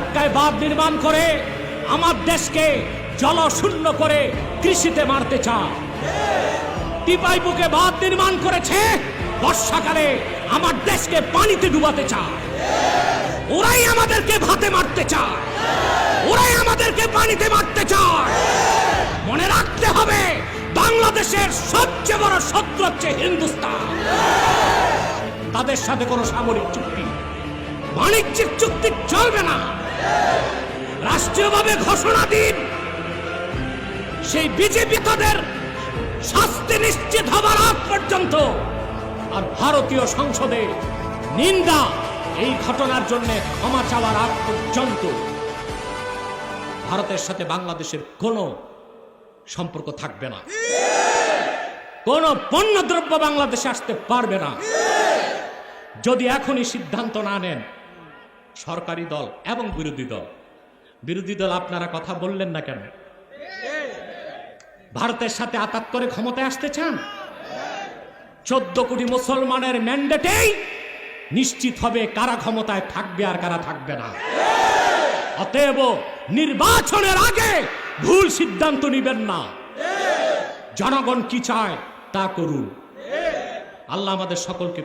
ফরাক্কায় বাঁধ নির্মাণ করে আমার দেশকে জলশূন্য করে কৃষিতে মারতে চায়। টিপাই বাঁধ নির্মাণ করেছে, বর্ষাকালে আমার দেশকে পানিতে ডুবাতে চায়। ওরাই আমাদেরকে ভাতে মারতে চায়। ওরাই আমাদেরকে পানিতে মারতে চায়। মনে রাখতে হবে, বাংলাদেশের সবচেয়ে বড় শত্রু হচ্ছে হিন্দুস্তান। তাদের সাথে কোনো সামরিক চুক্তি, বাণিজ্যিক চুক্তি চলবে না রাষ্ট্রীয়ভাবে ঘোষণা দিন। সেই বিজেপি তাদের শাস্তি নিশ্চিত হবার আগ পর্যন্ত আর ভারতীয় সংসদে নিন্দা এই ঘটনার জন্য ক্ষমা চাওয়ার আগ পর্যন্ত ভারতের সাথে বাংলাদেশের কোনো সম্পর্ক থাকবে না। কোন পণ্য দ্রব্য বাংলাদেশে আসতে পারবে না। যদি এখনই সিদ্ধান্ত না নেন, সরকারি দল এবং বিরোধী দল বিরোধী দল আপনারা কথা বললেন না কেন? ভারতের সাথে আতাত করে ক্ষমতায় আসতে চান? চোদ্দ কোটি মুসলমানের ম্যান্ডেটেই নিশ্চিত হবে কারা ক্ষমতায় থাকবে আর কারা থাকবে না। অতএব নির্বাচনের আগে ভুল সিদ্ধান্ত নিবেন না। জনগণ কি চায় তা করুন। আল্লাহ আমাদের সকলকে